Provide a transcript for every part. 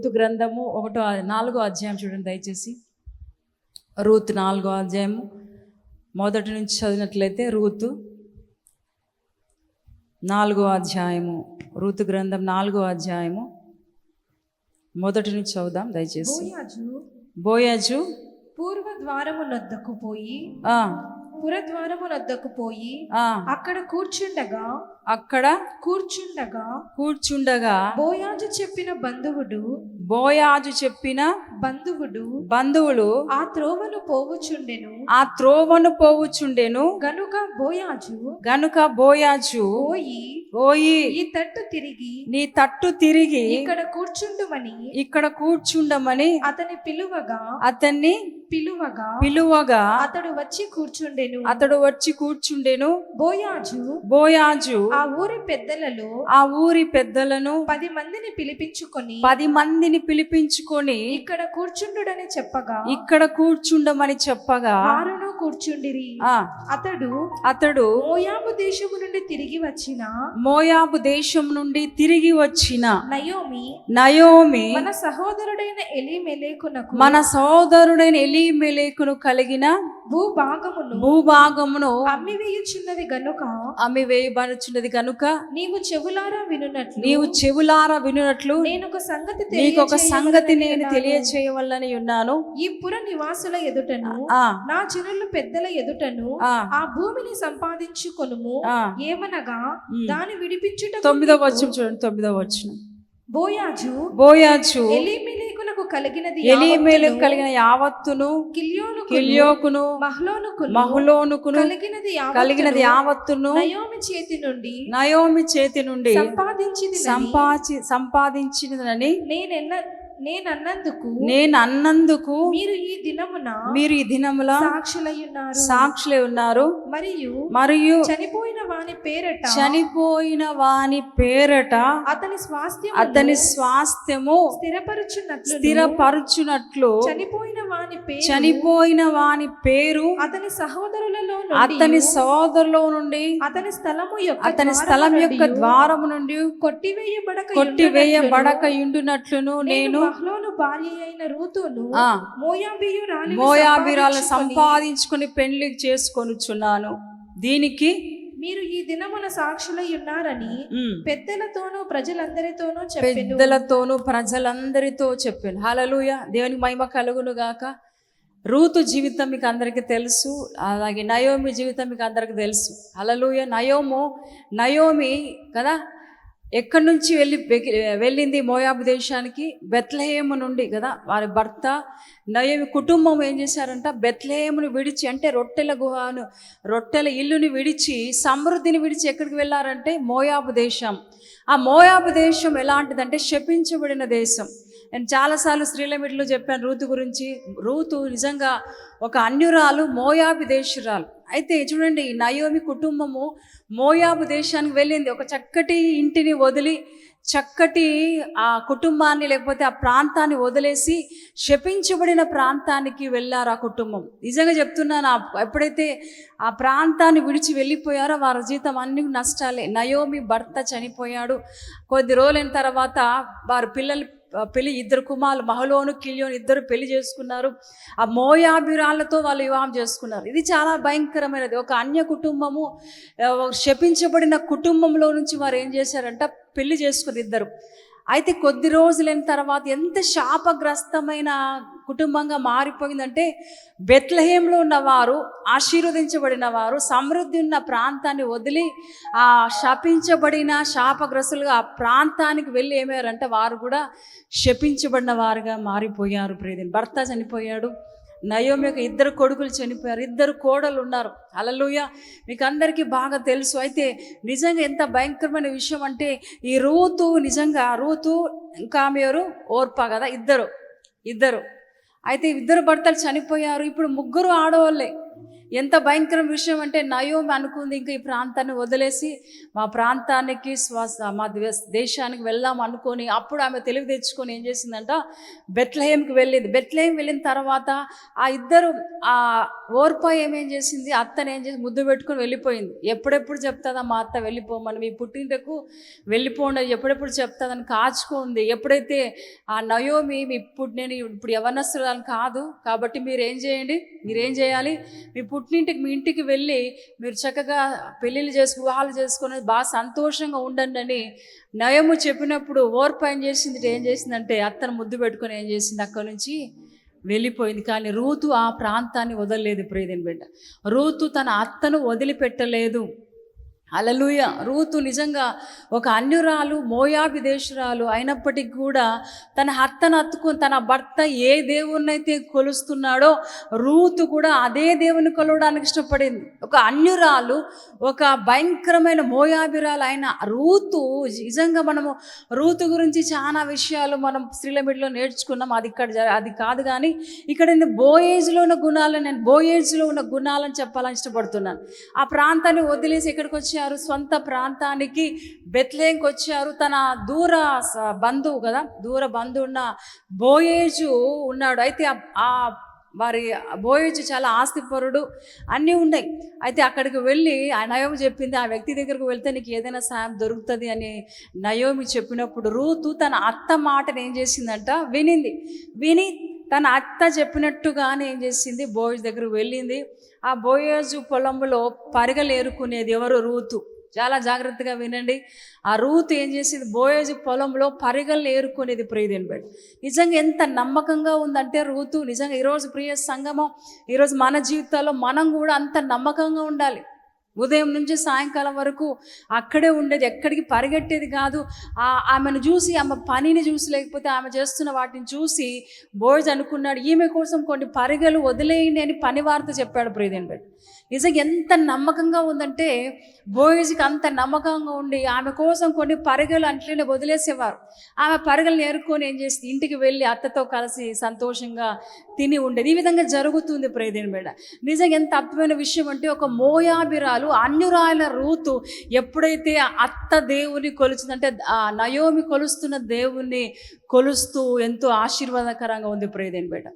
Ruth గ్రంథము ఒకటో నాలుగో అధ్యాయం చూడండి దయచేసి. రూతు నాలుగో అధ్యాయము. మొదటి నుంచి చదివినట్లయితే రూతు నాలుగో అధ్యాయము. రూతు గ్రంథం నాలుగో అధ్యాయము. మొదటి నుంచి చదువుదాం దయచేసి. బోయాజు పూర్వ ద్వారమునొద్దకు పోయి పురద్వారమునొద్దకు పోయి అక్కడ కూర్చుండగా అక్కడ కూర్చుండగా కూర్చుండగా బోయాజు చెప్పిన బంధువుడు బోయాజు చెప్పిన బంధువుడు బంధువులు ఆ త్రోవను పోవుచుండెను. ఆ త్రోవను పోవుచుండెను. గనుక బోయాజు గనుక బోయాజు పోయి ఓయి ఈ తట్టు తిరిగి నీ తట్టు తిరిగి ఇక్కడ కూర్చుండుమని ఇక్కడ కూర్చుండమని అతని పిలువగా అతన్ని పిలువగా పిలువగా అతడు వచ్చి కూర్చుండెను. అతడు వచ్చి కూర్చుండెను. బోయాజు బోయాజు ఆ ఊరి పెద్దలలో ఆ ఊరి పెద్దలను పది మందిని పిలిపించుకొని పది మందిని పిలిపించుకొని ఇక్కడ కూర్చుండుడని చెప్పగా ఇక్కడ కూర్చుండమని చెప్పగా వారును కూర్చుండిరి. అతడు అతడు మోయాబు దేశము నుండి తిరిగి వచ్చిన మోయాబు దేశం నుండి తిరిగి వచ్చిన నయోమి నయోమి మన సహోదరుడైన ఎలిమెలేకునకు మన సోదరుడైన ఎలీమెలేకును కలిగిన భూభాగమును భూభాగమును అమ్మి వేయుచున్నది గనుక అమ్మి వేయబడుచున్నది కనుక నీవు చెవులారా వినున్నట్లు నీవు చెవులారా వినున్నట్లు నేను ఒక సంగతి నీకు ఒక సంగతి నేను తెలియచేయవలెనని తెలియచేయవలని ఉన్నాను. ఈ పుర నివాసుల ఎదుటను నా జనులు పెద్దల ఎదుటను ఆ. భూమిని సంపాదించుకొనుము ఏమనగా. దాని విడిపించుట తొమ్మిదో వచ్చిన చూడండి తొమ్మిదో వచ్చిన బోయాజు బోయాజు. ఎలీమెలేకునకు కలిగినది ఎలీమేలు యావత్తును, కలిగిన యావత్తును కిల్యోకును మహ్లోనుకును, మహులోనుకును కలిగినది యావత్తును కలిగినది యావత్తును నయోమి చేతి నుండి నయోమి చేతి నుండి సంపాదించింది సంపాచి సంపాదించినదని నేనెన్న నేనన్నందుకు నేను అన్నందుకు మీరు ఈ దినమున మీరు ఈ దినముల సాక్షులై ఉన్నారు. సాక్షులే ఉన్నారు. మరియు మరియు చనిపోయిన వాని పేరట చనిపోయిన వాని పేరట అతని స్వాస్థ్యం అతని స్వాస్థ్యము స్థిరపరుచున్నట్లు స్థిరపరచునట్లు చనిపోయిన వాని పేరు చనిపోయిన వాని పేరు అతని సహోదరులలో అతని నుండి సోదరులో నుండి అతని స్థలము యొక్క అతని స్థలం యొక్క ద్వారము నుండి కొట్టివేయబడక కొట్టివేయబడక ఉండునట్లును. నేను మహ్లోను భార్య అయిన రూతును ఆ మోయాబియురాలిని మోయాబిరాలను సంపాదించుకొని పెళ్ళి చేసుకొనుచున్నాను. దీనికి మీరు ఈ దినమున సాక్షులై ఉన్నారని పెద్దలతోనూ ప్రజలందరితోనూ పెద్దలతోనూ ప్రజలందరితో చెప్పాను. హలలుయ దేవునికి మహిమ కలుగును గాక. రూతు జీవితం మీకు అందరికీ తెలుసు. అలాగే నయోమి జీవితం మీకు అందరికీ తెలుసు. హలలుయ నయోము నయోమి కదా? ఎక్కడి నుంచి వెళ్ళి వెళ్ళింది మోయాబు దేశానికి? బెత్లహేము నుండి కదా. వారి భర్త నయమి కుటుంబం ఏం చేశారంట? బెత్లహేమును విడిచి అంటే రొట్టెల గుహను రొట్టెల ఇల్లుని విడిచి సమృద్ధిని విడిచి ఎక్కడికి వెళ్ళారంటే మోయాబు దేశం. ఆ మోయాబు దేశం ఎలాంటిదంటే శపించబడిన దేశం. నేను చాలాసార్లు స్త్రీల మీట్లో చెప్పాను రూతు గురించి. రూతు నిజంగా ఒక అన్యురాలు మోయాబు దేశురాలు. అయితే చూడండి ఈ నయోమి కుటుంబము మోయాబు దేశానికి వెళ్ళింది. ఒక చక్కటి ఇంటిని వదిలి చక్కటి ఆ కుటుంబాన్ని లేకపోతే ఆ ప్రాంతాన్ని వదిలేసి శపించబడిన ప్రాంతానికి వెళ్ళారు ఆ కుటుంబం. నిజంగా చెప్తున్నాను ఎప్పుడైతే ఆ ప్రాంతాన్ని విడిచి వెళ్ళిపోయారో వారి జీతం అన్ని నష్టాలే. నయోమి భర్త చనిపోయాడు. కొద్ది రోజులైన తర్వాత వారి పిల్లలు పెళ్ళి ఇద్దరు కుమారులు మహలోను కిలియోను ఇద్దరు పెళ్ళి చేసుకున్నారు. ఆ మోయాభిరాళ్ళతో వాళ్ళు వివాహం చేసుకున్నారు. ఇది చాలా భయంకరమైనది. ఒక అన్య కుటుంబము శపించబడిన కుటుంబంలో నుంచి వారు ఏం చేశారంట? పెళ్ళి చేసుకుని ఇద్దరు. అయితే కొద్ది రోజులైన తర్వాత ఎంత శాపగ్రస్తమైన కుటుంబంగా మారిపోయిందంటే బెత్లహేంలో ఉన్నవారు ఆశీర్వదించబడిన వారు సమృద్ధి ఉన్న ప్రాంతాన్ని వదిలి ఆ శపించబడిన శాపగ్రస్తులుగా ఆ ప్రాంతానికి వెళ్ళి ఏమయ్యారంటే వారు కూడా శపించబడిన వారుగా మారిపోయారు. ప్రేదిని భర్త చనిపోయాడు నయోమి యొక్క ఇద్దరు కొడుకులు చనిపోయారు ఇద్దరు కోడలు ఉన్నారు. అలలుయ మీకు అందరికీ బాగా తెలుసు. అయితే నిజంగా ఎంత భయంకరమైన విషయం అంటే ఈ రూతు నిజంగా రూతు ఇంకా ఆమె ఓర్ప ఓర్పా కదా ఇద్దరు ఇద్దరు. అయితే ఇద్దరు భర్తలు చనిపోయారు. ఇప్పుడు ముగ్గురు ఆడవాళ్ళే. ఎంత భయంకరం విషయం అంటే నయోమి అనుకుంది ఇంకా ఈ ప్రాంతాన్ని వదిలేసి మా ప్రాంతానికి శ్వాస మా దేశ- దేశానికి వెళ్దాం అనుకొని అప్పుడు ఆమె తెలివి తెచ్చుకొని ఏం చేసిందంట బెట్లహేమ్కి వెళ్ళింది. బెత్లహేమ్ వెళ్ళిన తర్వాత ఆ ఇద్దరు ఆ ఓర్పా ఏమేం చేసింది అత్తని ఏం చేసి ముద్దు పెట్టుకొని వెళ్ళిపోయింది. ఎప్పుడెప్పుడు చెప్తుందా మా అత్త వెళ్ళిపోమని మీ పుట్టింటకు వెళ్ళిపోండి ఎప్పుడెప్పుడు చెప్తుందని కాచుకుంది. ఎప్పుడైతే ఆ నయోమి మీ ఇప్పుడు నేను ఇప్పుడు యవనస్తురాలు కాదు కాబట్టి మీరు ఏం చేయండి మీరేం చేయాలి? మీ పుట్టింటికి మీ ఇంటికి వెళ్ళి మీరు చక్కగా పెళ్ళిళ్ళు చేసి వివాహాలు చేసుకొని బాగా సంతోషంగా ఉండండి అని నయము చెప్పినప్పుడు ఓర్పు ఏం చేసింది ఏం చేసిందంటే అత్తను ముద్దు పెట్టుకొని ఏం చేసింది? అక్కడి నుంచి వెళ్ళిపోయింది. కానీ రూతు ఆ ప్రాంతాన్ని వదలలేదు ప్రియదిన బిడ్డ. రూతు తన అత్తను వదిలిపెట్టలేదు. అలలుయ రూతు నిజంగా ఒక అన్యురాలు మోయాబి దేశురాలు అయినప్పటికీ కూడా తన హత్తను అత్తుకొని తన భర్త ఏ దేవుణ్ణైతే కొలుస్తున్నాడో రూతు కూడా అదే దేవుని కొలవడానికి ఇష్టపడింది. ఒక అన్యురాలు ఒక భయంకరమైన మోయాబిరాలు అయిన రూతు నిజంగా మనము రూతు గురించి చాలా విషయాలు మనం స్త్రీలమిడిలో నేర్చుకున్నాం. అది ఇక్కడ అది కాదు కానీ ఇక్కడ నేను బోయేజ్లో ఉన్న గుణాలను నేను బోయేజ్లో ఉన్న గుణాలను చెప్పాలని ఇష్టపడుతున్నాను. ఆ ప్రాంతాన్ని వదిలేసి ఇక్కడికి వచ్చి వచ్చారు సొంత ప్రాంతానికి బెత్లేంకి వచ్చారు. తన దూర బంధువు కదా దూర బంధువు ఉన్న బోయేజు ఉన్నాడు. అయితే ఆ- ఆ వారి బోయేజు చాలా ఆస్తిపరుడు అన్నీ ఉన్నాయి. అయితే అక్కడికి వెళ్ళి ఆ నయోమి చెప్పింది ఆ వ్యక్తి దగ్గరకు వెళ్తే నీకు ఏదైనా సాయం దొరుకుతుంది అని నయోమి చెప్పినప్పుడు రూతు తన అత్త మాటను ఏం చేసిందంట వినింది. విని తన అత్త చెప్పినట్టుగానే ఏం చేసింది? బోయజ్ దగ్గరకు వెళ్ళింది. ఆ బోయోజు పొలంలో పరిగలేరుకునేది ఎవరు? రూతు. చాలా జాగ్రత్తగా వినండి. ఆ రూతు ఏం చేసింది? బోయోజు పొలంలో పరిగలు ఏరుకునేది ప్రియదేని బట్టి నిజంగా ఎంత నమ్మకంగా ఉందంటే రూతు నిజంగా ఈరోజు ప్రియ సంగమం ఈరోజు మన జీవితాల్లో మనం కూడా అంత నమ్మకంగా ఉండాలి. ఉదయం నుంచి సాయంకాలం వరకు అక్కడే ఉండేది ఎక్కడికి పరిగెట్టేది కాదు. ఆ ఆమెను చూసి ఆమె పనిని చూసి లేకపోతే ఆమె చేస్తున్న వాటిని చూసి బోయ్స్ అనుకున్నాడు. ఈమె కోసం కొన్ని పరిగెలు వదిలేయండి అని పని వార్త చెప్పాడు ప్రియదేని బట్టి నిజంగా ఎంత నమ్మకంగా ఉందంటే బోయిజ్కి అంత నమ్మకంగా ఉండి ఆమె కోసం కొన్ని పరిగెలు అంట్లోనే వదిలేసేవారు. ఆమె పరిగెలు నేర్కొని ఏం చేసి ఇంటికి వెళ్ళి అత్తతో కలిసి సంతోషంగా తిని ఉండేది. ఈ విధంగా జరుగుతుంది ప్రేదేని బిడ్డ. నిజంగా ఎంత అద్భుతమైన విషయం అంటే ఒక మోయాబిరాలు అన్యురాయల రూతు ఎప్పుడైతే అత్త దేవుని కొలుచుందంటే ఆ నయోమి కొలుస్తున్న దేవుణ్ణి కొలుస్తూ ఎంతో ఆశీర్వాదకరంగా ఉంది ప్రేదేని బిడ్డ.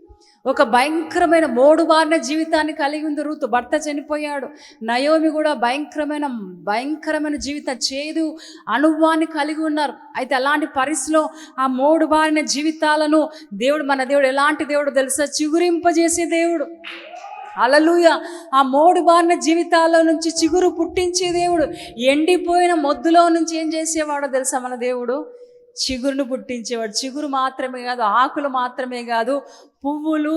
ఒక భయంకరమైన మోడుబారిన జీవితాన్ని కలిగి ఉంది రూతు. భర్త చనిపోయాడు. నయోమి కూడా భయంకరమైన భయంకరమైన జీవిత చేదు అనుభవాన్ని కలిగి ఉన్నారు. అయితే అలాంటి పరిస్థితిలో ఆ మోడుబారిన జీవితాలను దేవుడు మన దేవుడు ఎలాంటి దేవుడు తెలుసా? చిగురింపజేసే దేవుడు. అలలుయ. ఆ మోడు బారిన జీవితాల్లో నుంచి చిగురు పుట్టించే దేవుడు. ఎండిపోయిన మొద్దులో నుంచి ఏం చేసేవాడో తెలుసా మన దేవుడు? చిగురును పుట్టించేవాడు. చిగురు మాత్రమే కాదు ఆకులు మాత్రమే కాదు పువ్వులు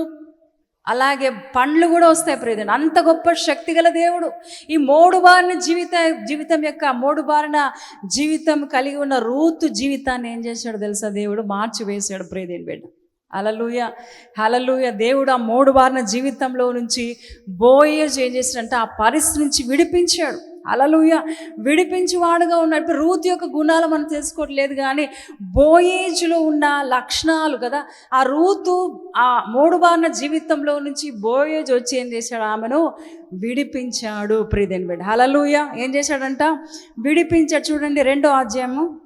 అలాగే పండ్లు కూడా వస్తాయి ప్రియదండి అంత గొప్ప శక్తి గల దేవుడు. ఈ మోడు బారిన జీవిత జీవితం యొక్క మోడు బారిన జీవితం కలిగి ఉన్న రూతు జీవితాన్ని ఏం చేశాడు తెలుసా దేవుడు? మార్చి వేశాడు ప్రియదేని బిడ్డ. అలలుయ హలలుయ దేవుడు ఆ మూడు బారిన జీవితంలో నుంచి బోయేజ్ ఏం చేశాడంటే ఆ పరిస్థితి నుంచి విడిపించాడు. అలలుయ. విడిపించువాడుగా ఉన్నట్టు రూత్ యొక్క గుణాలు మనం తెలుసుకోవట్లేదు కానీ బోయేజ్లో ఉన్న లక్షణాలు కదా. ఆ రూతు ఆ మూడు బారిన జీవితంలో నుంచి బోయేజ్ వచ్చి ఏం చేశాడు? ఆమెను విడిపించాడు ప్రియదేని బిడ్డ. అలలుయ. ఏం చేశాడంట? విడిపించాడు. చూడండి రెండో అధ్యాయము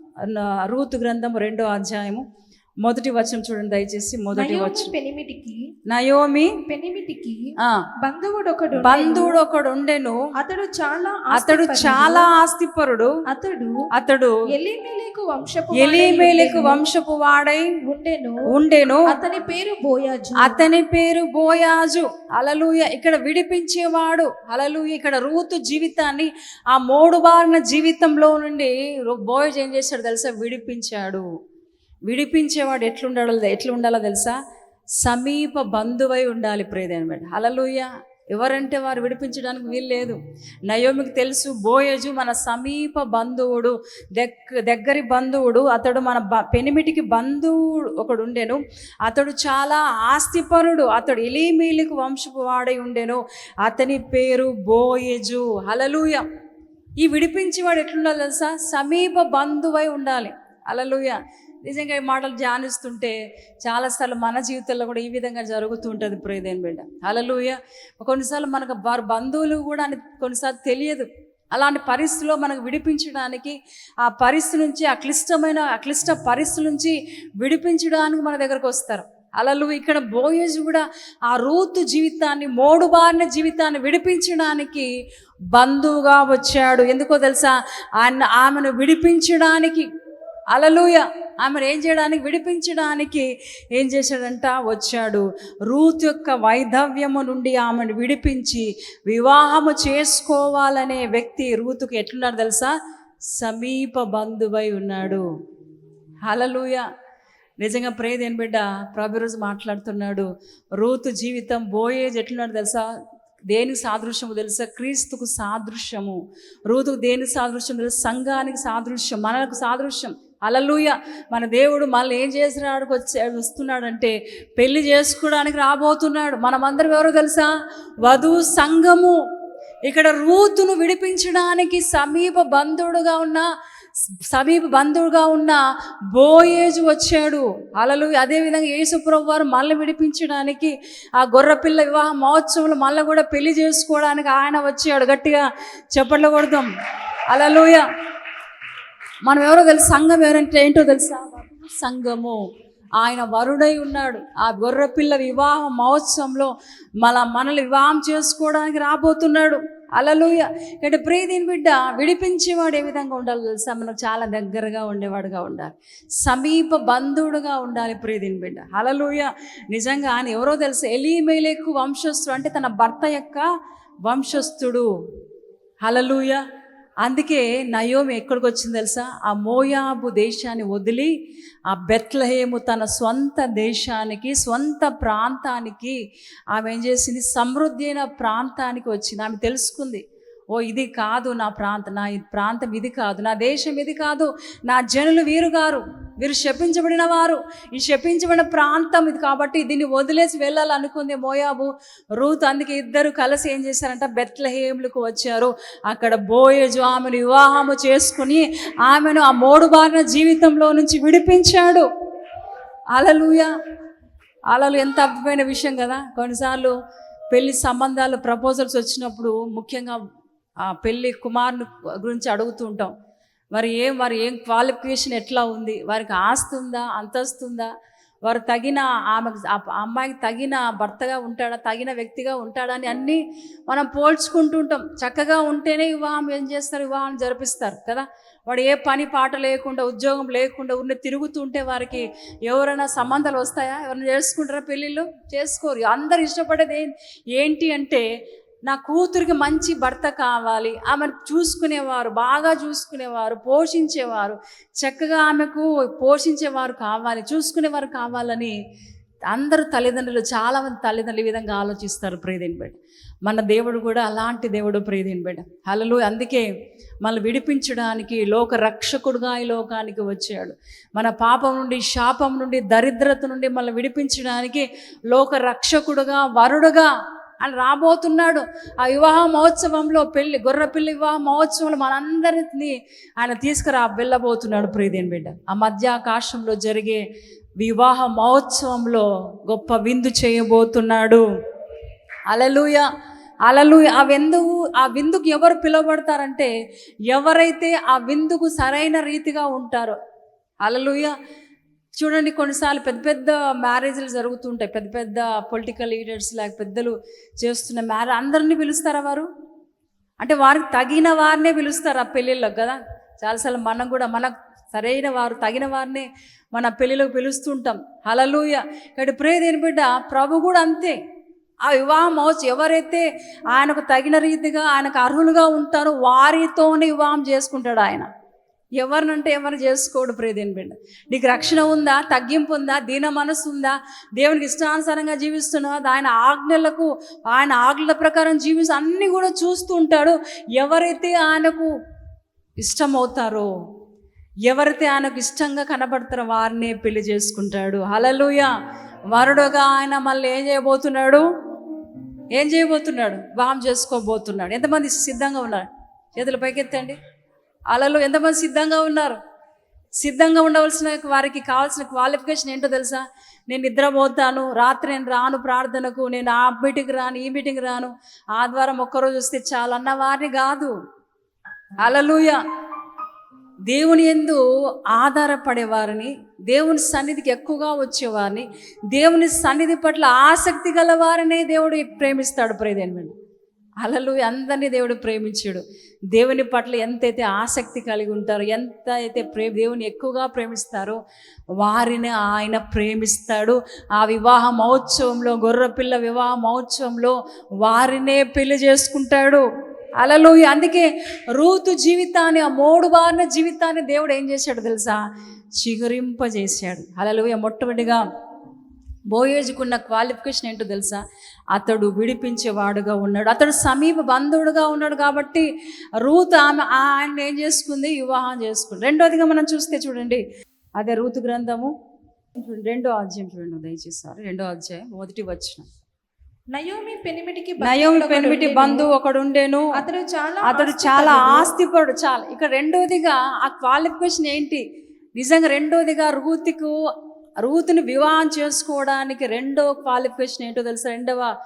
రూతు గ్రంథము రెండో అధ్యాయము. మొదటి వచనం చూడండి దయచేసి మొదటి వచనం. పెనిమిటికి నయోమి పెనిమిటికి ఆ. బంధువుడు ఒకడు బంధువుడు ఒకడు ఉండెను అతడు చాలా అతడు. చాలా ఆస్తిపరుడు. అతడు అతడు ఎలీమెలెకు వంశపు ఎలీమేలకు వంశపు వాడై ఉండెను. ఉండెను. అతని పేరు బోయాజు. అతని పేరు బోయాజు. అలలుయ ఇక్కడ విడిపించేవాడు. అలలుయ ఇక్కడ రూతు జీవితాన్ని ఆ మూడు బారిన జీవితంలో నుండి బోయజ్ ఏం చేశాడు తెలుసా? విడిపించాడు. విడిపించేవాడు ఎట్లుండాలో ఎట్లుండాలో తెలుసా? సమీప బంధువై ఉండాలి ప్రేదనమాట అలలుయ ఎవరంటే వారు విడిపించడానికి వీలు లేదు. నయోమికి తెలుసు బోయజు మన సమీప బంధువుడు దగ్గ దగ్గరి బంధువుడు అతడు మన బ పెనిమిటికి బంధువుడు ఒకడు ఉండెను. అతడు చాలా ఆస్తిపరుడు అతడు ఇలీమీలికి వంశపు వాడై ఉండెను. అతని పేరు బోయజు. అలలుయ ఈ విడిపించేవాడు ఎట్లుండాలి తెలుసా? సమీప బంధువై ఉండాలి. అలలుయ నిజంగా ఈ మాటలు ధ్యానిస్తుంటే చాలాసార్లు మన జీవితంలో కూడా ఈ విధంగా జరుగుతూ ఉంటుంది ప్రియదేని బిడ్డ. అలలుయ కొన్నిసార్లు మనకు వారి బంధువులు కూడా అని కొన్నిసార్లు తెలియదు. అలాంటి పరిస్థితిలో మనకు విడిపించడానికి ఆ పరిస్థితి నుంచి ఆ క్లిష్టమైన అక్లిష్ట పరిస్థితి నుంచి విడిపించడానికి మన దగ్గరకు వస్తారు. అలలు ఇక్కడ బోయేజ్ కూడా ఆ రూతు జీవితాన్ని మోడుబారిన జీవితాన్ని విడిపించడానికి బంధువుగా వచ్చాడు. ఎందుకో తెలుసా? ఆయన ఆమెను విడిపించడానికి అలలుయ. ఆమెను ఏం చేయడానికి? విడిపించడానికి ఏం చేశాడంట? వచ్చాడు. రూత్ యొక్క వైధవ్యము నుండి ఆమెను విడిపించి వివాహము చేసుకోవాలనే వ్యక్తి రూతుకు ఎట్లున్నాడు తెలుసా? సమీప బంధువై ఉన్నాడు. హలలుయ నిజంగా ప్రేదేని బిడ్డ? ప్రభురోజు మాట్లాడుతున్నాడు. రూతు జీవితం బోయేజ్ ఎట్లున్నాడు తెలుసా? దేనికి సాదృశ్యము తెలుసా? క్రీస్తుకు సాదృశ్యము. రూతుకు దేనికి సాదృశ్యం తెలుసా? సంఘానికి సాదృశ్యం మనకు సాదృశ్యం. అలలుయ మన దేవుడు మళ్ళీ ఏం చేసినాడు వచ్చి వస్తున్నాడంటే పెళ్ళి చేసుకోవడానికి రాబోతున్నాడు. మనమందరం ఎవరో తెలుసా? వధు సంఘము. ఇక్కడ రూతును విడిపించడానికి సమీప బంధువుడుగా ఉన్న సమీప బంధువుగా ఉన్న బోయేజు వచ్చాడు. అలలు అదేవిధంగా యేసుప్రభు వారు మళ్ళీ విడిపించడానికి ఆ గొర్రపిల్ల వివాహ మహోత్సవంలో మళ్ళీ కూడా పెళ్ళి చేసుకోవడానికి ఆయన వచ్చాడు. గట్టిగా చెప్పట్లు కొడదాం అలలుయ మనం ఎవరో తెలుసు? సంఘం ఎవరంటే ఏంటో తెలుసా? సంఘము. ఆయన వరుడై ఉన్నాడు. ఆ గొర్రెపిల్ల వివాహ మహోత్సవంలో మన మనల్ని వివాహం చేసుకోవడానికి రాబోతున్నాడు. అలలుయ ఇక్కడ ప్రీతిని బిడ్డ విడిపించేవాడు ఏ విధంగా ఉండాలి తెలుసా? మనకు చాలా దగ్గరగా ఉండేవాడుగా ఉండాలి. సమీప బంధువుడుగా ఉండాలి ప్రీతిని బిడ్డ. అలలుయ నిజంగా ఆయన ఎవరో తెలుసు? ఎలీమేలేకు వంశస్థుడు. అంటే తన భర్త యొక్క వంశస్థుడు. హలలుయ అందుకే నయోమి ఎక్కడికి వచ్చింది తెలుసా? ఆ మోయాబు దేశాన్ని వదిలి ఆ బెత్లహేము తన సొంత దేశానికి సొంత ప్రాంతానికి ఆమె ఏం చేసింది? సమృద్ధి అయిన ప్రాంతానికి వచ్చింది. ఆమె తెలుసుకుంది. ఓ ఇది కాదు నా ప్రాంతం నా ఈ ప్రాంతం ఇది కాదు నా దేశం ఇది కాదు నా జనులు వీరు గారు వీరు శపించబడిన వారు. ఈ శపించబడిన ప్రాంతం ఇది కాబట్టి దీన్ని వదిలేసి వెళ్ళాలనుకుంది మోయాబు. రూత్ అందుకే ఇద్దరు కలిసి ఏం చేశారంట? బెత్లహేములకు వచ్చారు. అక్కడ బోయజు ఆమెను వివాహము చేసుకుని ఆమెను ఆ మోడుబారిన జీవితంలో నుంచి విడిపించాడు. అలలుయ! అలలు ఎంత అద్భుతమైన విషయం కదా. కొన్నిసార్లు పెళ్ళి సంబంధాలు ప్రపోజల్స్ వచ్చినప్పుడు ముఖ్యంగా ఆ పెళ్ళి కుమారుని గురించి అడుగుతూ ఉంటాం. మరి ఏం వారి ఏం క్వాలిఫికేషన్ ఎట్లా ఉంది? వారికి ఆస్తి ఉందా? అంతస్తు ఉందా? వారు తగిన ఆమెకు అమ్మాయికి తగిన భర్తగా ఉంటాడా? తగిన వ్యక్తిగా ఉంటాడా? అని అన్నీ మనం పోల్చుకుంటూ ఉంటాం. చక్కగా ఉంటేనే వివాహం ఏం చేస్తారు? వివాహం జరిపిస్తారు కదా? వాడు ఏ పని పాట లేకుండా ఉద్యోగం లేకుండా ఉన్న తిరుగుతుంటే వారికి ఎవరైనా సంబంధాలు వస్తాయా? ఎవరైనా చేసుకుంటారా పెళ్ళిళ్ళు చేసుకోరు. అందరు ఇష్టపడేది ఏంటి అంటే నా కూతురికి మంచి భర్త కావాలి. ఆమెను చూసుకునేవారు బాగా చూసుకునేవారు పోషించేవారు. చక్కగా ఆమెకు పోషించేవారు కావాలి చూసుకునేవారు కావాలని అందరు తల్లిదండ్రులు చాలామంది తల్లిదండ్రులు ఈ విధంగా ఆలోచిస్తారు ప్రియదేని బిడ్డ. మన దేవుడు కూడా అలాంటి దేవుడు ప్రియదేని బిడ్డ. హలలు అందుకే మనల్ని విడిపించడానికి లోక రక్షకుడుగా ఈ లోకానికి వచ్చాడు. మన పాపం నుండి శాపం నుండి దరిద్రత నుండి మనల్ని విడిపించడానికి లోక రక్షకుడుగా వరుడుగా అని రాబోతున్నాడు. ఆ వివాహ మహోత్సవంలో పెళ్ళి గొర్రెపిల్లి వివాహ మహోత్సవంలో మనందరినీ ఆయన తీసుకురా వెళ్ళబోతున్నాడు ప్రియదేని బిడ్డ. ఆ మధ్యాకాశంలో జరిగే వివాహ మహోత్సవంలో గొప్ప విందు చేయబోతున్నాడు. అలలుయ అలలు ఆ విందుకు ఆ విందుకు ఎవరు పిలువబడతారంటే ఎవరైతే ఆ విందుకు సరైన రీతిగా ఉంటారో. అలలుయ. చూడండి కొన్నిసార్లు పెద్ద పెద్ద మ్యారేజ్లు జరుగుతుంటాయి. పెద్ద పెద్ద పొలిటికల్ లీడర్స్ లేక పెద్దలు చేస్తున్న మ్యారేజ్ అందరినీ పిలుస్తారా వారు? అంటే వారికి తగిన వారినే పిలుస్తారు ఆ పెళ్ళిళ్ళకి కదా? చాలాసార్లు మనం కూడా మనకు సరైన వారు తగిన వారినే మన పెళ్ళిళ్ళకు పిలుస్తుంటాం. హలలుయ ఇక్కడ ప్రే దేని బిడ్డ ప్రభు కూడా అంతే. ఆ వివాహ మహోత్సవం ఎవరైతే ఆయనకు తగిన రీతిగా ఆయనకు అర్హులుగా ఉంటారో వారితోనే వివాహం చేసుకుంటాడు ఆయన. ఎవరినంటే ఎవరు చేసుకోడు ప్రియదేని బిడ్డ. నీకు రక్షణ ఉందా? తగ్గింపు ఉందా? దీన మనసు ఉందా? దేవునికి ఇష్టానుసారంగా జీవిస్తున్నావా? ఆయన ఆజ్ఞలకు ఆయన ఆజ్ఞల ప్రకారం జీవిస్తూ అన్నీ కూడా చూస్తూ ఉంటాడు. ఎవరైతే ఆయనకు ఇష్టమవుతారో ఎవరైతే ఆయనకు ఇష్టంగా కనబడతారో వారినే పెళ్ళి చేసుకుంటాడు. హలలుయ వరుడుగా ఆయన మళ్ళీ ఏం చేయబోతున్నాడు? ఏం చేయబోతున్నాడు? వాం చేసుకోబోతున్నాడు. ఎంతమంది సిద్ధంగా ఉన్నారు? చేతుల పైకెత్తండి. అలలో ఎంతమంది సిద్ధంగా ఉన్నారు? సిద్ధంగా ఉండవలసిన వారికి కావాల్సిన క్వాలిఫికేషన్ ఏంటో తెలుసా? నేను నిద్రపోతాను రాత్రి నేను రాను ప్రార్థనకు నేను ఆ మీటింగ్ రాను ఈ మీటింగ్ రాను. ఆదివారం ఒక్కరోజు వస్తే చాలు అన్న వారిని కాదు. అలలుయ దేవుని ఎందు ఆధారపడేవారిని దేవుని సన్నిధికి ఎక్కువగా వచ్చేవారిని దేవుని సన్నిధి పట్ల ఆసక్తి గల వారిని దేవుడు ప్రేమిస్తాడు ప్రేదేనమండి అలలు అందరినీ దేవుడు ప్రేమించాడు. దేవుని పట్ల ఎంతైతే ఆసక్తి కలిగి ఉంటారో ఎంత అయితే ప్రే దేవుని ఎక్కువగా ప్రేమిస్తారో వారిని ఆయన ప్రేమిస్తాడు. ఆ వివాహ మహోత్సవంలో గొర్రెపిల్ల వివాహ మహోత్సవంలో వారినే పెళ్ళి చేసుకుంటాడు. అలలు అందుకే రూతు జీవితాన్ని ఆ మూడు బారిన జీవితాన్ని దేవుడు ఏం చేశాడు తెలుసా? చిగురింపజేశాడు. అలలు మొట్టమొదటిగా బోయేజుకున్న క్వాలిఫికేషన్ ఏంటో తెలుసా? అతడు విడిపించేవాడుగా ఉన్నాడు. అతడు సమీప బంధువుడుగా ఉన్నాడు కాబట్టి రూత్ ఆమె ఆయన ఏం చేసుకుంది? వివాహం చేసుకుంది. రెండోదిగా మనం చూస్తే చూడండి. అదే రూతు గ్రంథము. చూడండి రెండో అధ్యాయం చూడండి దయచేసి. సార్ రెండో అధ్యాయం మొదటి వచ్చిన నయోమి పెనిమిటికి నయం బంధువుడు పెనిమిటి. బంధువు ఒకడు ఉండేను. అతడు చాలా అతడు చాలా ఆస్తిపడు చాలా. ఇక రెండోదిగా ఆ క్వాలిఫికేషన్ ఏంటి? నిజంగా రెండోదిగా రూతుకు రూతుని వివాహం చేసుకోవడానికి రెండో క్వాలిఫికేషన్ ఏంటో తెలుసా? రెండవ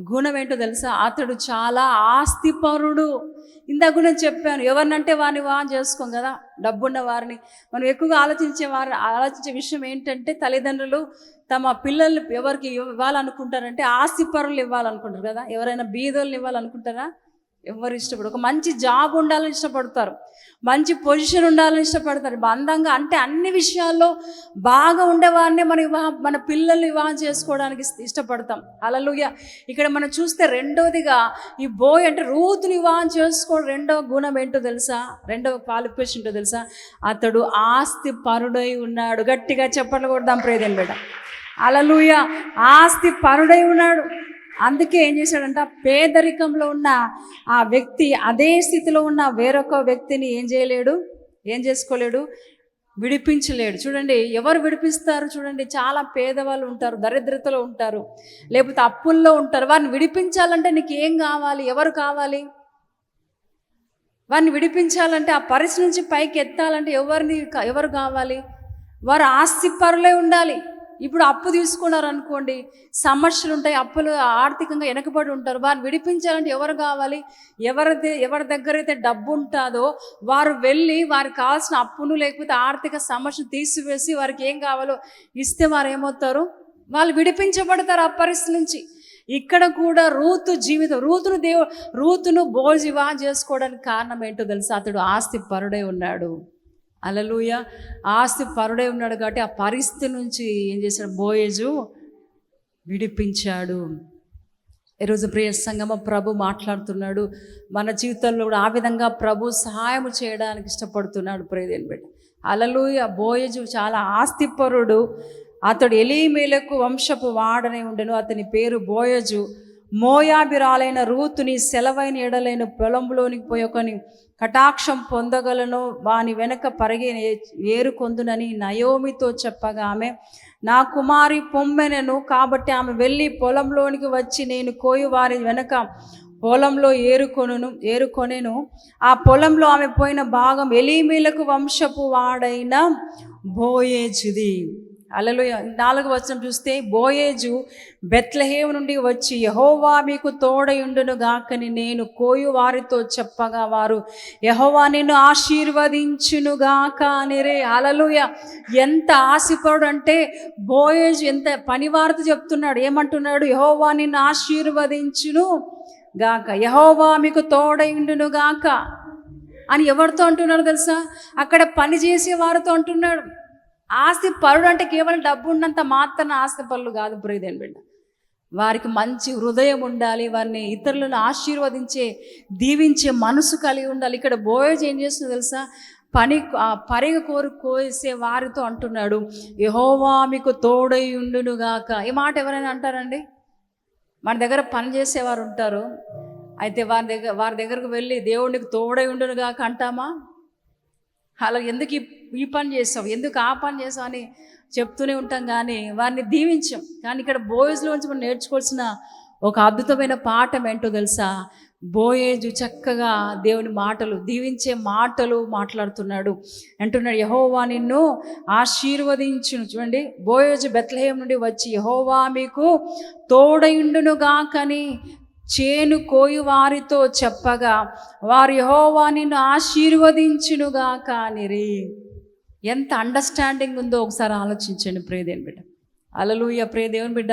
గుణం ఏంటో తెలుసా? అతడు చాలా ఆస్తిపరుడు. ఇందాక నేను చెప్పాను ఎవరినంటే వారిని వివాహం చేసుకోం కదా? డబ్బున్న వారిని. మనం ఎక్కువగా ఆలోచించే వారు ఆలోచించే విషయం ఏంటంటే తల్లిదండ్రులు తమ పిల్లలు ఎవరికి ఇవ్వాలనుకుంటారంటే ఆస్తిపరులు ఇవ్వాలనుకుంటారు కదా? ఎవరైనా బీదోళ్ళు ఇవ్వాలనుకుంటారా? ఎవరు ఇష్టపడరు. ఒక మంచి జాబ్ ఉండాలని ఇష్టపడతారు. మంచి పొజిషన్ ఉండాలని ఇష్టపడతారు. అందంగా అంటే అన్ని విషయాల్లో బాగా ఉండేవారిని మన వివాహం మన పిల్లల్ని వివాహం చేసుకోవడానికి ఇష్టపడతాం. అలలుయ ఇక్కడ మనం చూస్తే రెండోదిగా ఈ బోయ్ అంటే రూతుని వివాహం చేసుకోవడం రెండవ గుణం ఏంటో తెలుసా? రెండవ క్వాలిఫికేషన్ ఏంటో తెలుసా? అతడు ఆస్తి పరుడై ఉన్నాడు. గట్టిగా చెప్పట్లు కొడదాం ప్రేదేం బిడ్డ. అలలుయ ఆస్తి పరుడై ఉన్నాడు. అందుకే ఏం చేశాడంట? పేదరికంలో ఉన్న ఆ వ్యక్తి అదే స్థితిలో ఉన్న వేరొక వ్యక్తిని ఏం చేయలేడు? ఏం చేసుకోలేడు? విడిపించలేడు. చూడండి ఎవరు విడిపిస్తారు చూడండి? చాలా పేదవాళ్ళు ఉంటారు దరిద్రతలో ఉంటారు లేకపోతే అప్పుల్లో ఉంటారు. వారిని విడిపించాలంటే నీకు ఏం కావాలి? ఎవరు కావాలి? వారిని విడిపించాలంటే ఆ పరిస్థితి నుంచి పైకి ఎత్తాలంటే ఎవరిని ఎవరు కావాలి? వారు ఆస్తి పరులే ఉండాలి. ఇప్పుడు అప్పు తీసుకున్నారు అనుకోండి సమస్యలు ఉంటాయి అప్పులు ఆర్థికంగా వెనకబడి ఉంటారు. వారిని విడిపించాలంటే ఎవరు కావాలి? ఎవరిది ఎవరి దగ్గర అయితే డబ్బు ఉంటుందో వారు వెళ్ళి వారికి కావాల్సిన అప్పును లేకపోతే ఆర్థిక సమస్యను తీసివేసి వారికి ఏం కావాలో ఇస్తే వారు ఏమవుతారు? వాళ్ళు విడిపించబడతారు ఆ పరిస్థితి నుంచి. ఇక్కడ కూడా రూతు జీవితం రూతును దేవు రూతును బోజివా చేసుకోవడానికి కారణం ఏంటో తెలుసా? అతడు ఆస్తి పరుడై ఉన్నాడు. అలలుయ. ఆస్తి పరుడై ఉన్నాడు కాబట్టి ఆ పరిస్థితి నుంచి ఏం చేశాడు? బోయేజు విడిపించాడు. ఈరోజు ప్రియ సంగమ ప్రభు మాట్లాడుతున్నాడు. మన జీవితంలో కూడా ఆ విధంగా ప్రభు సహాయం చేయడానికి ఇష్టపడుతున్నాడు ప్రియదేని బిడ్డ. అలలుయ. బోయజు చాలా ఆస్తిపరుడు అతడు ఎలీమేలకు వంశపు వాడనే ఉండెను. అతని పేరు బోయజు. మోయాబిరాలైన రూతుని సెలవైన ఎడలైన పొలంలోనికి పోయొకని కటాక్షం పొందగలను. వాని వెనక పరిగి ఏరుకొందునని నయోమితో చెప్పగా ఆమె నా కుమారి పొమ్మెనెను కాబట్టి ఆమె వెళ్ళి పొలంలోనికి వచ్చి నేను కోయి వారి వెనక పొలంలో ఏరుకొనును ఏరుకొనెను. ఆ పొలంలో ఆమె పోయిన భాగం ఎలీమీలకు వంశపు వాడైన బోయేజుది. అలలో నాలుగు వచనం చూస్తే బోయేజు బెత్లహేము నుండి వచ్చి యహోవా మీకు తోడయుండును గాకని నేను కోయు వారితో చెప్పగా వారు యహోవా నిన్ను ఆశీర్వదించును గాక అనిరే. అలలుయ ఎంత ఆశపడు అంటే బోయేజు ఎంత పనివారితో చెప్తున్నాడు. ఏమంటున్నాడు? యహోవా నిన్ను ఆశీర్వదించును గాక. యహోవా మీకు తోడయుండును గాక అని ఎవరితో అంటున్నాడు తెలుసా? అక్కడ పని చేసే వారితో అంటున్నాడు. ఆస్తి పరుడు అంటే కేవలం డబ్బు ఉన్నంత మాత్రం ఆస్తి పరులు కాదు ప్రియదేని బిడ్డ. వారికి మంచి హృదయం ఉండాలి వారిని ఇతరులను ఆశీర్వదించే దీవించే మనసు కలిగి ఉండాలి. ఇక్కడ బోయోజ్ ఏం చేస్తుందో తెలుసా? పని పరిగ కోరు కోసే వారితో అంటున్నాడు. యహోవా మీకు తోడై ఉండునుగాక ఈ మాట ఎవరైనా అంటారండి? మన దగ్గర పని చేసేవారు ఉంటారు. అయితే వారి దగ్గర వారి దగ్గరకు వెళ్ళి దేవుడికి తోడై ఉండునుగాక అంటామా? అలా ఎందుకు ఈ- పని చేసావు ఎందుకు ఆ పని చేసావు అని చెప్తూనే ఉంటాం కానీ వారిని దీవించాం. కానీ ఇక్కడ బోయ్స్లోంచి మనం నేర్చుకోవాల్సిన ఒక అద్భుతమైన పాఠం ఏంటో తెలుసా? బోయేజు చక్కగా దేవుని మాటలు దీవించే మాటలు మాట్లాడుతున్నాడు. అంటున్నాడు యహోవా నిన్ను ఆశీర్వదించును. చూడండి బోయేజు బెత్లహేం నుండి వచ్చి యహోవా మీకు తోడయుండునుగాకని చేను కోయి వారితో చెప్పగా వారి హోవా నిన్ను ఆశీర్వదించునుగా కానిరి ఎంత అండర్స్టాండింగ్ ఉందో ఒకసారి ఆలోచించండి ప్రియదేవుని బిడ్డ. అలలుయ ప్రియదేవుని బిడ్డ.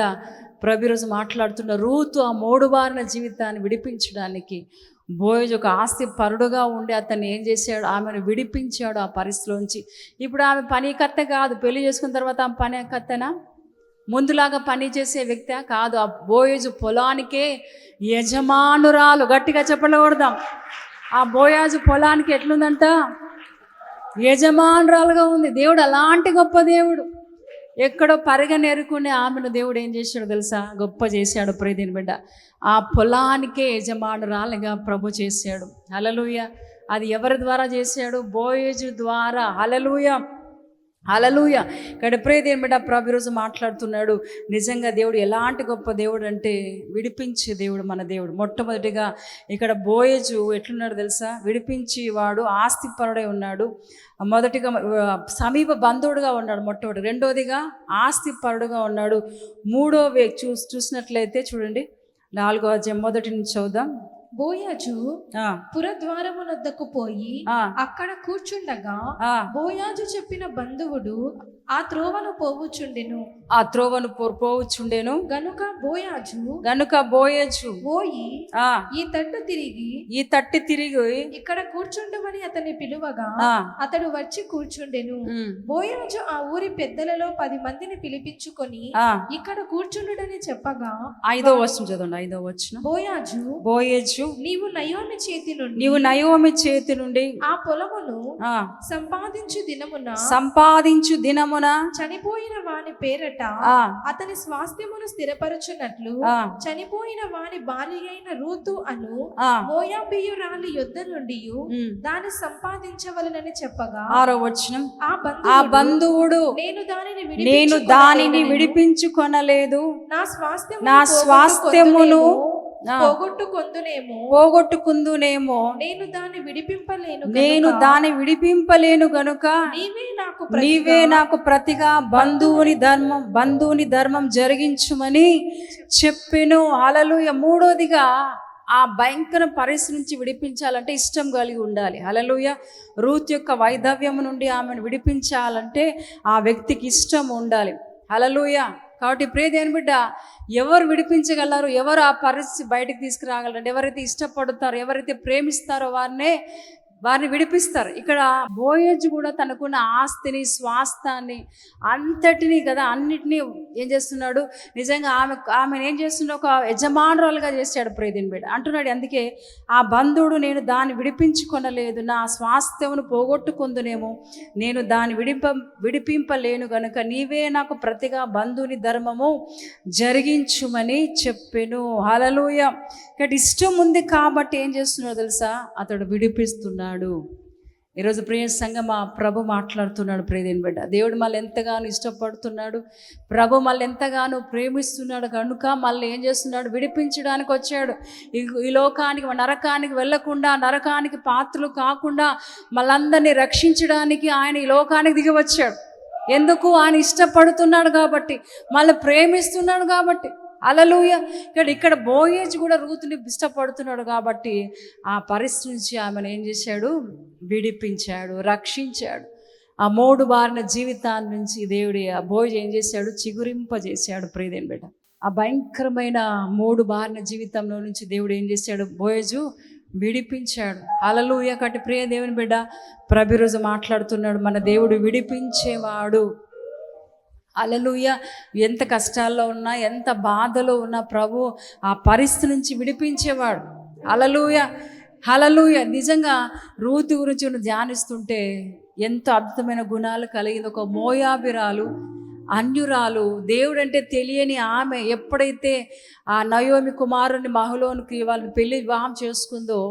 ప్రభిరోజు మాట్లాడుతున్న రూతు ఆ మూడుబారిన జీవితాన్ని విడిపించడానికి బోయజ్ ఒక ఆస్తి పరుడుగా ఉండి అతన్ని ఏం చేశాడు? ఆమెను విడిపించాడు ఆ పరిస్థితిలోంచి. ఇప్పుడు ఆమె పనికర్త కాదు. పెళ్ళి చేసుకున్న తర్వాత ఆమె పని కత్తనా ముందులాగా పని చేసే వ్యక్తి కాదు. ఆ బోయేజు పొలానికే యజమానురాలు. గట్టిగా చెప్పలకూడదాం ఆ బోయాజు పొలానికి ఎట్లుందంట? యజమానురాలుగా ఉంది. దేవుడు అలాంటి గొప్ప దేవుడు. ఎక్కడో పరిగనెరుకునే ఆమెను దేవుడు ఏం చేశాడు తెలుసా? గొప్ప చేశాడు ప్రియదిని బిడ్డ. ఆ పొలానికే యజమానురాలుగా ప్రభు చేశాడు. అలలుయ అది ఎవరి ద్వారా చేశాడు? బోయేజు ద్వారా. అలలుయ అలలుయ ఇక్కడ ప్రియదేని బిడ్డ ప్రభు ఈరోజు మాట్లాడుతున్నాడు. నిజంగా దేవుడు ఎలాంటి గొప్ప దేవుడు అంటే విడిపించే దేవుడు మన దేవుడు. మొట్టమొదటిగా ఇక్కడ బోయేజు ఎట్లున్నాడు తెలుసా? విడిపించి వాడు ఆస్తిపరుడై ఉన్నాడు. మొదటిగా సమీప బంధువుడుగా ఉన్నాడు మొట్టమొదటి. రెండోదిగా ఆస్తిపరుడుగా ఉన్నాడు. మూడో చూ చూసినట్లయితే చూడండి. నాలుగో అధ్యాయం మొదటి నుంచి చదువుదాం. బోయాజు ఆ, పురద్వారమునొద్దకు పోయి అక్కడ కూర్చుండగా ఆ, బోయాజు చెప్పిన బంధువుడు ఆ త్రోవను పోవుచుండెను. ఆ త్రోవను పో- పోవచ్చుండేను గనుక బోయాజు గనుక బోయేజు పోయి ఆ, ఈ తట్టు తిరిగి ఈ తట్టి తిరిగి ఇక్కడ కూర్చుండమని అతన్ని పిలువగా అతడు వచ్చి కూర్చుండెను. బోయాజు ఆ ఊరి పెద్దలలో పది మందిని పిలిపించుకొని ఇక్కడ కూర్చుండుడని చెప్పగా ఐదో వచ్చిన చదవండి ఐదో వచ్చిన బోయాజు బోయేజు నీవు నయోమి చేతి నుండి నీవు నయోమి చేతి నుండి ఆ పొలమును ఆ, సంపాదించు దినమున సంపాదించు దినమున చనిపోయిన వాని పేరట అతని స్వాస్థ్యమును స్థిరపరచునట్లు చనిపోయిన వాని భార్య అయిన రూతు అను మోయాబియురాలి యుద్ధ నుండి. దాన్ని సంపాదించవలనని చెప్పగా ఆరో వచనం. ఆ బంధువుడు నేను దానిని నేను దానిని విడిపించుకొనలేదు. నా స్వాస్థ్యమును నా స్వాస్థ్యమును పోగొట్టుకొందునేమో. పోగొట్టుకుందునేమో. నేను దాన్ని విడిపింపలేను నేను దాన్ని విడిపింపలేను గనుక నీవే నాకు నీవే నాకు ప్రతిగా బంధువుని ధర్మం బంధువుని ధర్మం జరిగించుమని చెప్పెను. హలలుయ మూడోదిగా ఆ భయంకర పరిస్థితి నుంచి విడిపించాలంటే ఇష్టం కలిగి ఉండాలి. హలలుయ రూత్ యొక్క వైధవ్యం నుండి ఆమెను విడిపించాలంటే ఆ వ్యక్తికి ఇష్టం ఉండాలి. హలలుయ కాబట్టి ప్రియదేని బిడ్డ ఎవరు విడిపించగలరు? ఎవరు ఆ పరిస్థితి బయటకు తీసుకురాగలరు? ఎవరైతే ఇష్టపడతారో ఎవరైతే ప్రేమిస్తారో వారినే వారిని విడిపిస్తారు. ఇక్కడ బోయేజ్ కూడా తనకున్న ఆస్తిని స్వాస్థాన్ని అంతటిని కదా అన్నిటినీ ఏం చేస్తున్నాడు? నిజంగా ఆమె ఆమెను ఏం చేస్తున్నాడు ఒక యజమానురాలుగా చేశాడు ప్రేదిని బిడ్డ. అంటున్నాడు అందుకే ఆ బంధువుడు నేను దాన్ని విడిపించుకొనలేదు. నా స్వాస్థ్యమును పోగొట్టుకుందునేమో. నేను దాన్ని విడిప విడిపింపలేను గనుక నీవే నాకు ప్రతిగా బంధువుని ధర్మము జరిగించుమని చెప్పెను. హలలుయ ఇక్కడ ఇష్టం ఉంది కాబట్టి ఏం చేస్తున్నాడు తెలుసా? అతడు విడిపిస్తున్నాడు. ఈరోజు ప్రియ సంగమా ప్రభు మాట్లాడుతున్నాడు ప్రియదేని బిడ్డ. దేవుడు మళ్ళీ ఎంతగానో ఇష్టపడుతున్నాడు. ప్రభు మళ్ళీ ఎంతగానో ప్రేమిస్తున్నాడు. కనుక మళ్ళీ ఏం చేస్తున్నాడు? విడిపించడానికి వచ్చాడు. ఈ ఈ లోకానికి నరకానికి వెళ్ళకుండా నరకానికి పాత్రలు కాకుండా మళ్ళందరినీ రక్షించడానికి ఆయన ఈ లోకానికి దిగి వచ్చాడు. ఎందుకు? ఆయన ఇష్టపడుతున్నాడు కాబట్టి మళ్ళీ ప్రేమిస్తున్నాడు కాబట్టి. అలలుయ ఇక్కడ ఇక్కడ బోయేజ్ కూడా రూతుని ఇష్టపడుతున్నాడు కాబట్టి ఆ పరిస్థితి నుంచి ఆమెను ఏం చేశాడు? విడిపించాడు రక్షించాడు. ఆ మూడు బారిన జీవితాన్ని నుంచి దేవుడి ఆ బోయ్ ఏం చేశాడు? చిగురింపజేశాడు ప్రియదేని బిడ్డ. ఆ భయంకరమైన మూడు బారిన జీవితంలో నుంచి దేవుడు ఏం చేశాడు? బోయజు విడిపించాడు. అలలుయ కట్టి ప్రియ దేవుని బిడ్డ ప్రభిరోజు మాట్లాడుతున్నాడు. మన దేవుడు విడిపించేవాడు. అలలుయ ఎంత కష్టాల్లో ఉన్నా ఎంత బాధలో ఉన్నా ప్రభు ఆ పరిస్థితి నుంచి విడిపించేవాడు. అలలుయ హలలుయ నిజంగా రూతు గురించి ధ్యానిస్తుంటే ఎంతో అద్భుతమైన గుణాలు కలిగింది. ఒక మోయాబిరాలు అన్యురాలు దేవుడంటే తెలియని ఆమె ఎప్పుడైతే ఆ నయోమి కుమారుని మహులోనికి వాళ్ళని పెళ్ళి వివాహం చేసుకుందో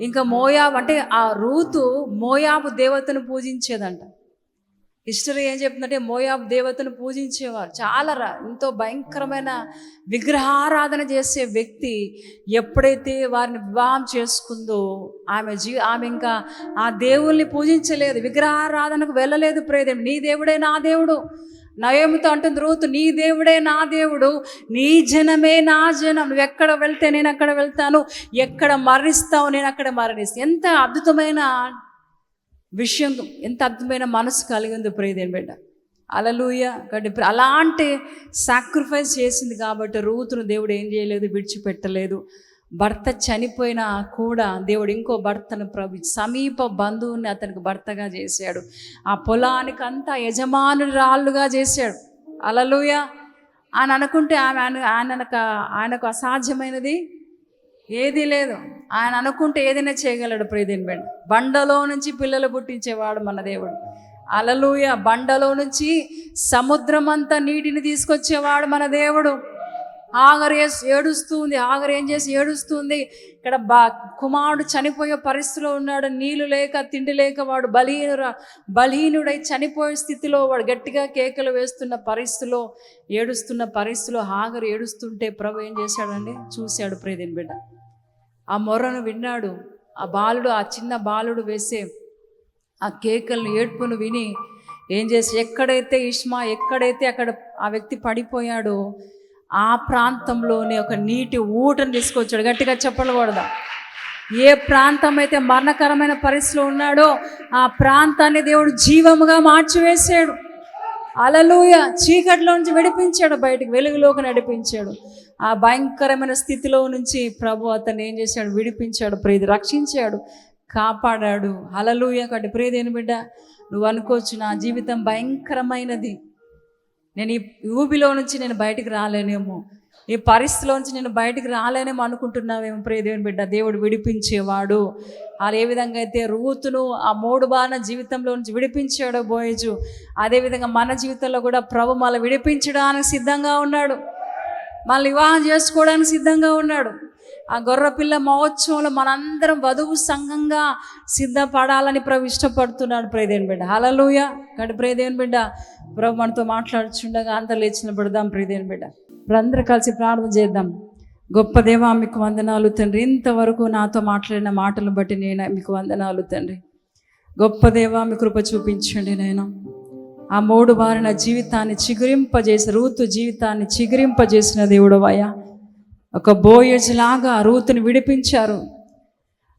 ఇంకా మోయాబు అంటే ఆ రూతు మోయాబు దేవతను పూజించేదంట. హిస్టరీ ఏం చెప్తుందంటే మోయాబ్ దేవతను పూజించేవారు. చాలా ఎంతో భయంకరమైన విగ్రహారాధన చేసే వ్యక్తి ఎప్పుడైతే వారిని వివాహం చేసుకుందో ఆమె జీ ఆమె ఇంకా ఆ దేవుల్ని పూజించలేదు విగ్రహారాధనకు వెళ్ళలేదు ప్రేదేం నీ దేవుడే నా దేవుడు. నయముతో అంటుంది రూతు నీ దేవుడే నా దేవుడు. నీ జనమే నా జనం. నువ్వు ఎక్కడ వెళ్తే నేను అక్కడ వెళ్తాను. ఎక్కడ మరణిస్తావు నేను అక్కడ మరణిస్తాను. ఎంత అద్భుతమైన విషయం ఎంత అద్భుతమైన మనసు కలిగింది ప్రియదేని బిడ్డ. అలలుయ కాబట్టి అలాంటి సాక్రిఫైస్ చేసింది కాబట్టి రూతును దేవుడు ఏం చేయలేదు విడిచిపెట్టలేదు. భర్త చనిపోయినా కూడా దేవుడు ఇంకో భర్తను ప్రభు సమీప బంధువుని అతనికి భర్తగా చేశాడు. ఆ పొలానికి అంతా యజమానురాళ్ళుగా చేశాడు. అలలుయ ఆయన అనుకుంటే ఆమె ఆయన- ఆయనకు ఆయనకు అసాధ్యమైనది ఏదీ లేదు. ఆయన అనుకుంటే ఏదైనా చేయగలడు ప్రీతిని బిడ్డ. బండలో నుంచి పిల్లలు పుట్టించేవాడు మన దేవుడు. అలలుయ బండలో నుంచి సముద్రం అంతా నీటిని తీసుకొచ్చేవాడు మన దేవుడు. ఆగరు ఏడుస్తుంది. ఆగరు ఏం చేసి ఏడుస్తుంది? ఇక్కడ బా కుమారుడు చనిపోయే పరిస్థితిలో ఉన్నాడు. నీళ్ళు లేక తిండి లేక వాడు బలహీనురా బలహీనుడై చనిపోయే స్థితిలో వాడు గట్టిగా కేకలు వేస్తున్న పరిస్థితిలో ఏడుస్తున్న పరిస్థితిలో ఆగరు ఏడుస్తుంటే ప్రభు ఏం చేశాడండి? చూశాడు ప్రేదిన్ బిడ్డ. ఆ మొర్రను విన్నాడు. ఆ బాలుడు ఆ చిన్న బాలుడు వేసే ఆ కేకలను ఏడ్పును విని ఏం చేసి ఎక్కడైతే ఇష్మా ఎక్కడైతే అక్కడ ఆ వ్యక్తి పడిపోయాడో ఆ ప్రాంతంలోనే ఒక నీటి ఊటను తీసుకొచ్చాడు. గట్టిగా చెప్పకూడదు ఏ ప్రాంతం అయితే మరణకరమైన పరిస్థితిలో ఉన్నాడో ఆ ప్రాంతాన్ని దేవుడు జీవముగా మార్చివేశాడు. అలలుయ చీకటిలో నుంచి విడిపించాడు బయటికి వెలుగులోకి నడిపించాడు. ఆ భయంకరమైన స్థితిలో నుంచి ప్రభు అతను ఏం చేశాడు? విడిపించాడు ప్రేది రక్షించాడు కాపాడాడు. అలలుయ కాబట్టి ప్రేదేని బిడ్డ నువ్వు అనుకోవచ్చు నా జీవితం భయంకరమైనది. నేను ఈ ఊబిలో నుంచి నేను బయటికి రాలేనేమో. ఈ పరిస్థితిలో నుంచి నేను బయటికి రాలేనేమో అనుకుంటున్నావేమో ప్రేదేవిని బిడ్డ. దేవుడు విడిపించేవాడు. వాళ్ళు ఏ విధంగా అయితే రూతును ఆ మూడు బాణ జీవితంలో నుంచి విడిపించాడో బోయజు. అదేవిధంగా మన జీవితంలో కూడా ప్రభు మళ్ళీ విడిపించడానికి సిద్ధంగా ఉన్నాడు. మళ్ళీ వివాహం చేసుకోవడానికి సిద్ధంగా ఉన్నాడు. ఆ గొర్రపిల్ల మహోత్సవంలో మనందరం వధువు సంఘంగా సిద్ధపడాలని ప్రభు ఇష్టపడుతున్నాడు ప్రియదేవుని బిడ్డ. హలలుయ కాబట్టి ప్రియదేవుని బిడ్డ. ప్రభు మనతో మాట్లాడుచుండగా అంత లేచిన పడదాం ప్రియదేవుని బిడ్డ. ఇప్పుడు అందరూ కలిసి ప్రార్థన చేద్దాం. గొప్ప దేవా మీకు వందనాలు తండ్రి. ఇంతవరకు నాతో మాట్లాడిన మాటలు బట్టి నేను మీకు వందనాలు తండ్రి. గొప్ప దేవా మీ కృప చూపించండి నేను ఆ మూడు బారిన జీవితాన్ని చిగురింపజేసి రూతు జీవితాన్ని చిగురింపజేసిన దేవుడు అయ్యా. ఒక బోయజ్ లాగా రూతుని విడిపించారు.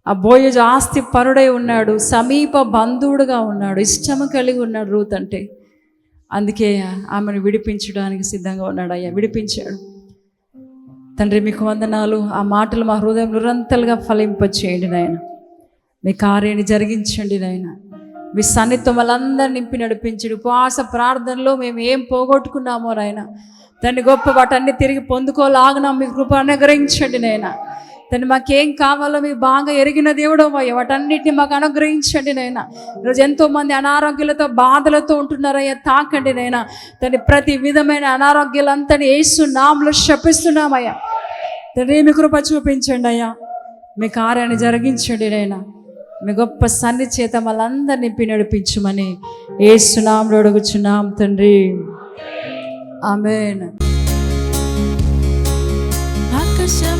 ఆ బోయజ్ ఆస్తి పరుడై ఉన్నాడు సమీప బంధువుడుగా ఉన్నాడు ఇష్టము కలిగి ఉన్నాడు రూత్ అంటే. అందుకే ఆమెను విడిపించడానికి సిద్ధంగా ఉన్నాడు అయ్యా విడిపించాడు. తండ్రి మీకు వందనాలు. ఆ మాటలు మా హృదయం నిరంతరంగా ఫలింపచేయండి నాయన. మీ కార్యాన్ని జరిగించండి నాయన. మీ సన్నిహితం వాళ్ళందరూ నింపి నడిపించండి. ఉపవాస ప్రార్థనలో మేము ఏం పోగొట్టుకున్నామో నాయన. దాన్ని గొప్ప వాటన్ని తిరిగి పొందుకోలాగినా మీ కృప అనుగ్రహించండి నాయన. దాన్ని మాకేం కావాలో మీరు బాగా ఎరిగిన దేవుడు అయ్యా వాటన్నిటిని మాకు అనుగ్రహించండి నైనా ఈరోజు ఎంతో మంది అనారోగ్యాలతో బాధలతో ఉంటున్నారయ్యా. తాకండి నైనా దాన్ని ప్రతి విధమైన అనారోగ్యాలంతా వేసు నామలు శపిస్తున్నామయ్యా. తండ్రి మీ కృప చూపించండి అయ్యా. మీ కార్యాన్ని జరిగించండి నైనా మీ గొప్ప సన్ని చేత మళ్ళందరినీ నింపి నడిపించమని ఏ సునాములు అడుగుచున్నాం తండ్రి. ఆమెన్. ఆకాశం